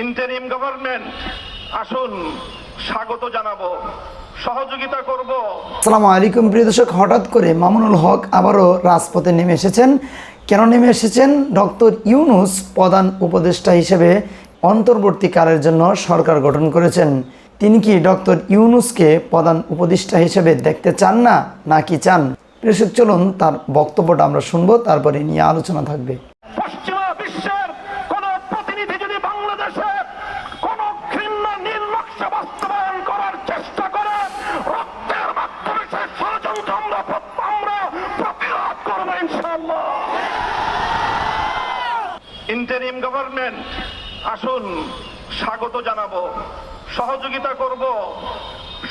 Interim government আসুন স্বাগত জানাব, সহযোগিতা আলাইকুম প্রিয় দর্শক, হঠাৎ করে মামুনুল হক আবারও রাজপথে নেমে এসেছেন। কেন নেমে এসেছেন? ডক্টর ইউনুস প্রধান উপদেষ্টা হিসেবে অন্তর্বর্তীকালের জন্য সরকার গঠন করেছেন। তিনি কি ডক্টর ইউনুসকে প্রধান উপদেষ্টা হিসেবে দেখতে চান না, নাকি চান? প্রিয় চলুন তার বক্তব্যটা আমরা শুনব, তারপরে নিয়ে আলোচনা থাকবে পশ্চিমা বিশ্বের কোন প্রতিনিধি যদি বাংলাদেশে কোন ঘৃণ্য নীল নকশা বাস্তবায়ন করার চেষ্টা করে রক্তের মাধ্যমে সে ষড়যন্ত্র আমরা প্র- আমরা প্রতিরোধ করব ইনশাল্লাহ ইন্টারিম গভর্নমেন্ট আসুন, স্বাগত জানাব। সহযোগিতা করব।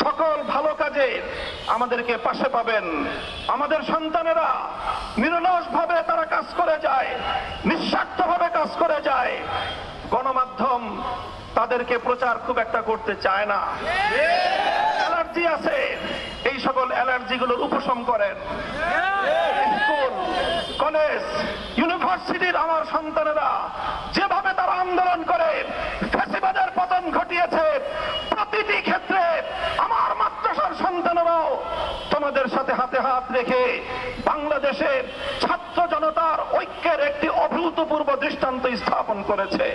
সকল ভালো কাজে আমাদেরকে পাশে পাবেন। আমাদের সন্তানেরা নিরলস ভাবে তারা কাজ করে যায় নিঃস্বার্থ ভাবে কাজ করে যায়। গণমাধ্যম তাদেরকে প্রচার খুব একটা করতে চায় না। অ্যালার্জি আছে, এই সকল অ্যালার্জি অ্যালার্জিগুলোর উপশম করেন। স্কুল, কলেজ ইউনিভার্সিটির আমার সন্তানেরা যেভাবে তারা আন্দোলন করে ফেসিবাদের পতন ঘটিয়েছে, প্রতিটি ক্ষেত্রে আমার মাদ্রাসার সন্তানেরাও তোমাদের সাথে হাতে হাত রেখে বাংলাদেশের ছাত্র জনতার ঐক্যের একটি অভূতপূর্ব দৃষ্টান্ত স্থাপন করেছে।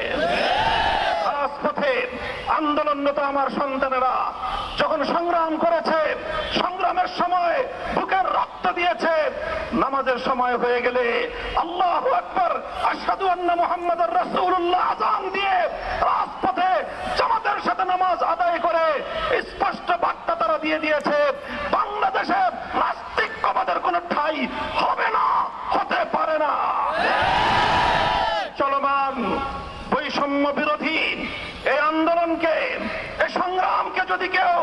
আন্দোলনরত আমার সন্তানেরা। যখন সংগ্রাম করেছে, সংগ্রামের সময় বুকের রক্ত দিয়েছে, নামাজের সময় হয়ে গেলে আল্লাহ আকবর আসাদু আন্না মোহাম্মদ রসুল্লাহ আজান দিয়ে রাজপথে জামাতের সাথে নামাজ আদায় করে স্পষ্ট বার্তা তারা দিয়ে দিয়েছে, বাংলাদেশে নাস্তিক্যবাদের কোনো ঠাই হবে না, হতে পারে না। চলমান বৈষম্য বিরোধী আন্দোলনকে এই সংগ্রামকে যদি কেউ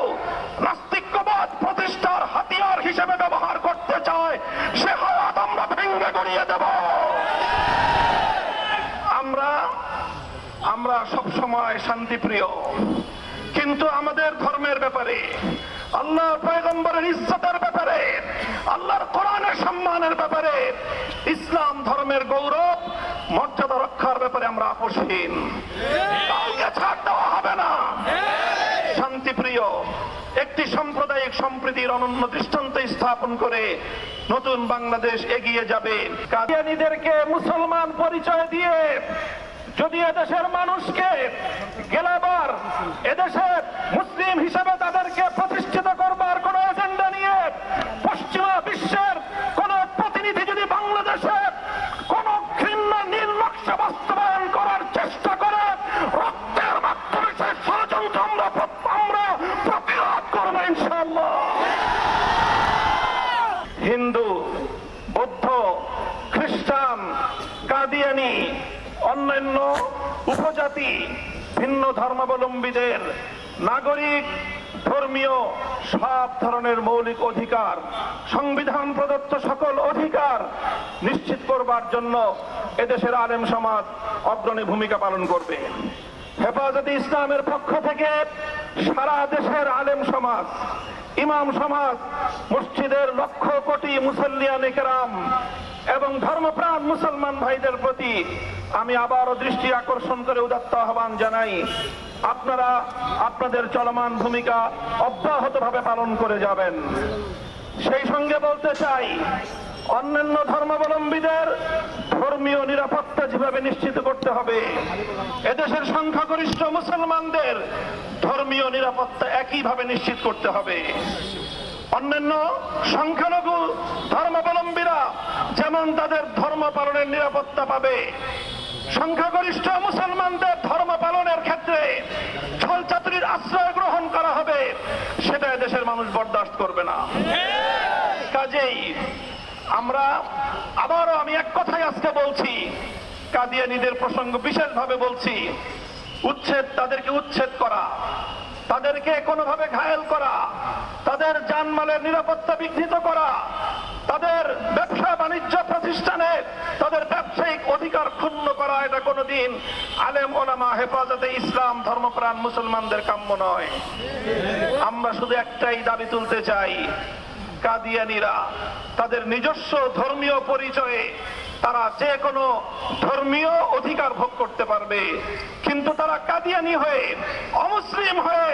নাস্তিক্যবাদ প্রতিষ্ঠার হাতিয়ার হিসেবে ব্যবহার করতে চায়, সে হাত আমরা ভেঙ্গে গড়িয়ে দেব। আমরা আমরা সব সময় শান্তিপ্রিয়। কিন্তু আমাদের ধর্মের ব্যাপারে, আল্লাহর পয়গম্বরের ইজ্জতের ব্যাপারে, আল্লাহর কোরআনের সম্মানের ব্যাপারে, ইসলাম ধর্মের গৌরব, মর্যাদা রক্ষার ব্যাপারে আমরা আপোষহীন। কাউকে শান্তিপ্রিয় একটি সাম্প্রদায়িক সম্প্রীতির অনন্য দৃষ্টান্ত স্থাপন করে নতুন বাংলাদেশ এগিয়ে যাবে। কাদিয়ানিদেরকে মুসলমান পরিচয় দিয়ে যদি এদেশের মানুষকে গেলাবার এদেশের মুসলিম হিসেবে তাদেরকে প্রতিষ্ঠিত করবার কোন এজেন্ডা নিয়ে পশ্চিমা বিশ্বের কোন প্রতিনিধি যদি বাংলাদেশে কোন ঘৃণ্য নীল নকশা বাস্তবায়ন করার চেষ্টা করে রক্তের মাধ্যমে সে ষড়যন্ত্র আমরা প্র- আমরা প্রতিরোধ করব ইনশাল্লাহ হিন্দু বৌদ্ধ খ্রিস্টান কাদিয়ানি অন্যান্য উপজাতি, ভিন্ন ধর্মাবলম্বীদের নাগরিক, ধর্মীয় সব ধরনের মৌলিক অধিকার, সংবিধান প্রদত্ত সকল অধিকার নিশ্চিত করবার জন্য এদেশের আলেম সমাজ অগ্রণী ভূমিকা পালন করবে। হেফাজতে ইসলামের পক্ষ থেকে সারা দেশের আলেম সমাজ, ইমাম সমাজ, মসজিদের লক্ষ কোটি মুসল্লিয়ান এবং ধর্মপ্রাণ মুসলমান ভাইদের প্রতি আমি আবারও দৃষ্টি আকর্ষণ করে উদাত্ত আহ্বান জানাই, আপনারা আপনাদের চলমান ভূমিকা অব্যাহতভাবে পালন করে যাবেন। সেই সঙ্গে বলতে চাই, অন্যান্য ধর্মাবলম্বীদের ধর্মীয় নিরাপত্তা যেভাবে নিশ্চিত করতে হবে, এদেশের সংখ্যাগরিষ্ঠ মুসলমানদের ধর্মীয় নিরাপত্তা একইভাবে নিশ্চিত করতে হবে। অন্যান্য সংখ্যালঘু ধর্মাবলম্বীরা যেমন তাদের ধর্ম পালনের নিরাপত্তা পাবে সংখ্যাগরিষ্ঠ মুসলমানদের ধর্ম পালনের ক্ষেত্রে ছল ছাত্রীর আশ্রয় গ্রহণ করা হবে, সেটা দেশের মানুষ বরদাস্ত করবে না। কাজেই আমরা আবারও আমি এক কথাই আজকে বলছি, কাদিয়ানিদের প্রসঙ্গ বিশেষভাবে বলছি, উচ্ছেদ, তাদেরকে উচ্ছেদ করা। তাদেরকে কোনোভাবে ঘায়েল করা, তাদের জানমালের নিরাপত্তা বিঘ্নিত করা, তাদের ব্যবসা বাণিজ্য প্রতিষ্ঠানে তাদের ব্যবসায়িক অধিকার ক্ষুণ্ণ করা, এটা কোনোদিন আলেম ওলামা হেফাজতে ইসলাম ধর্মপ্রাণ মুসলমানদের কাম্য নয়। আমরা শুধু একটাই দাবি তুলতে চাই, কাদিয়ানিরা, তাদের নিজস্ব ধর্মীয় পরিচয়ে তারা যে কোনো ধর্মীয় অধিকার ভোগ করতে পারবে। কিন্তু তারা কাদিয়ানি হয়ে, অমুসলিম হয়ে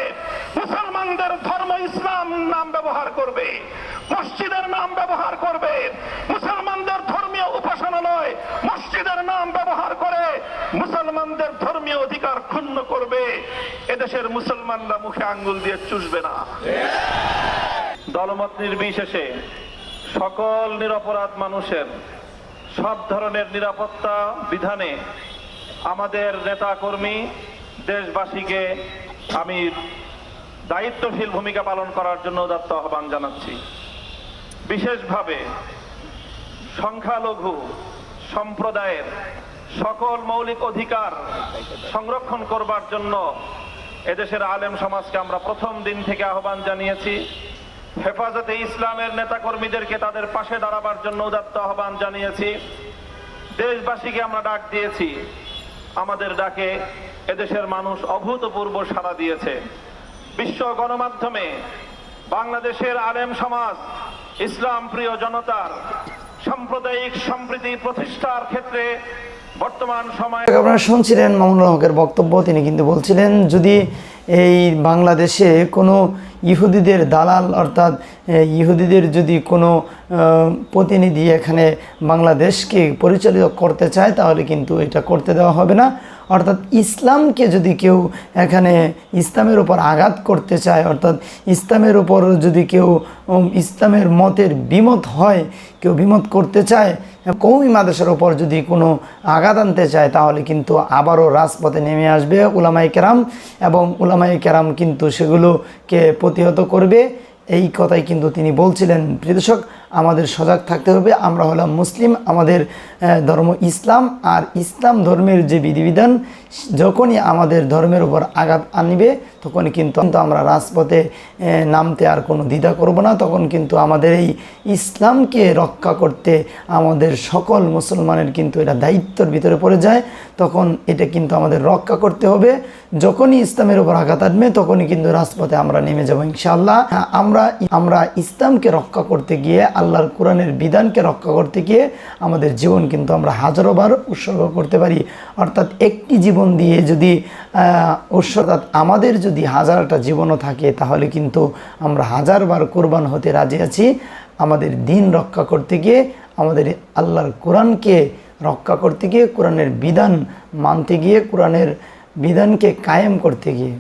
মুসলমানদের ধর্ম ইসলাম নাম ব্যবহার করবে, মসজিদের নাম ব্যবহার করবে, মুসলমানদের ধর্মীয় উপাসনা নয় মসজিদের নাম ব্যবহার করে মুসলমানদের ধর্মীয় অধিকার ক্ষুণ্ণ করবে। এদেশের মুসলমানরা মুখে আঙ্গুল দিয়ে চুষবে না। দলমত নির্বিশেষে সকল নিরপরাধ মানুষের সব ধরনের নিরাপত্তা বিধানে আমাদের নেতা কর্মী দেশবাসীকে আমি দায়িত্বশীল ভূমিকা পালন করার জন্য উদাত্ত আহ্বান জানাচ্ছি। বিশেষভাবে সংখ্যালঘু সম্প্রদায়ের সকল মৌলিক অধিকার সংরক্ষণ করবার জন্য এদেশের আলেম সমাজকে আমরা প্রথম দিন থেকে আহ্বান জানিয়েছি। হেফাজতে ইসলামের নেতাকর্মীদেরকে তাদের পাশে দাঁড়াবার জন্য উদাত্ত আহ্বান জানিয়েছি। দেশবাসীকে আমরা ডাক দিয়েছি। আমাদের ডাকে এদেশের মানুষ অভূতপূর্ব সাড়া দিয়েছে। বিশ্ব গণমাধ্যমে বাংলাদেশের আলেম সমাজ, ইসলাম প্রিয় জনতার সাম্প্রদায়িক সম্প্রীতি প্রতিষ্ঠার ক্ষেত্রে বর্তমান সময়ে আপনারা শুনছিলেন মামুনুল হকের বক্তব্য, তিনি কিন্তু বলছিলেন, যদি এই বাংলাদেশে কোনো ইহুদিদের দালাল অর্থাৎ ইহুদিদের যদি কোনো প্রতিনিধি এখানে বাংলাদেশকে পরিচালিত করতে চায়, তাহলে কিন্তু এটা করতে দেওয়া হবে না। অর্থাৎ ইসলামকে যদি কেউ এখানে ইসলামের উপর আঘাত করতে চায়, অর্থাৎ ইসলামের উপর যদি কেউ ইসলামের মতের বিমত হয়, কেউ বিমত করতে চায়, কৌমি মাদেশের ওপর যদি কোনো আঘাত আনতে চায়, তাহলে কিন্তু আবারও রাজপথে নেমে আসবে উলামাই কেরাম এবং উলামাই কেরাম কিন্তু সেগুলোকে প্রতিহত করবে। এই কথাই কিন্তু তিনি বলছিলেন। প্রিয় দর্শক আমাদের সজাগ থাকতে হবে। আমরা হলাম মুসলিম আমাদের ধর্ম ইসলাম। আর ইসলাম ধর্মের যে বিধিবিধান যখনই আমাদের ধর্মের উপর আঘাত আনবে তখন কিন্তু আমরা রাজপথে নামতে আর কোনো দ্বিধা করব না। তখন কিন্তু আমাদের এই ইসলামকে রক্ষা করতে আমাদের সকল মুসলমানের কিন্তু এটা দায়িত্বর ভিতরে পড়ে যায়। তখন এটা কিন্তু আমাদের রক্ষা করতে হবে। যখনই ইসলামের উপর আঘাত আনবে তখনই কিন্তু রাজপথে আমরা নেমে যাব ইনশাআল্লাহ। হ্যাঁ, আমরা আমরা ইসলামকে রক্ষা করতে গিয়ে আল্লাহর কোরআনের বিধানকে রক্ষা করতে গিয়ে আমাদের জীবন কিন্তু আমরা হাজারোবার উৎসর্গ করতে পারি। অর্থাৎ একটি জীবন দিয়ে যদি উৎসর্গ আমাদের যদি হাজারটা জীবনও থাকে, তাহলে কিন্তু আমরা হাজারবার কোরবান হতে রাজি আছি। আমাদের দিন রক্ষা করতে গিয়ে, আমাদের আল্লাহর কোরআনকে রক্ষা করতে গিয়ে, কোরআনের বিধান মানতে গিয়ে, কোরআনের বিধানকে কায়েম করতে গিয়ে।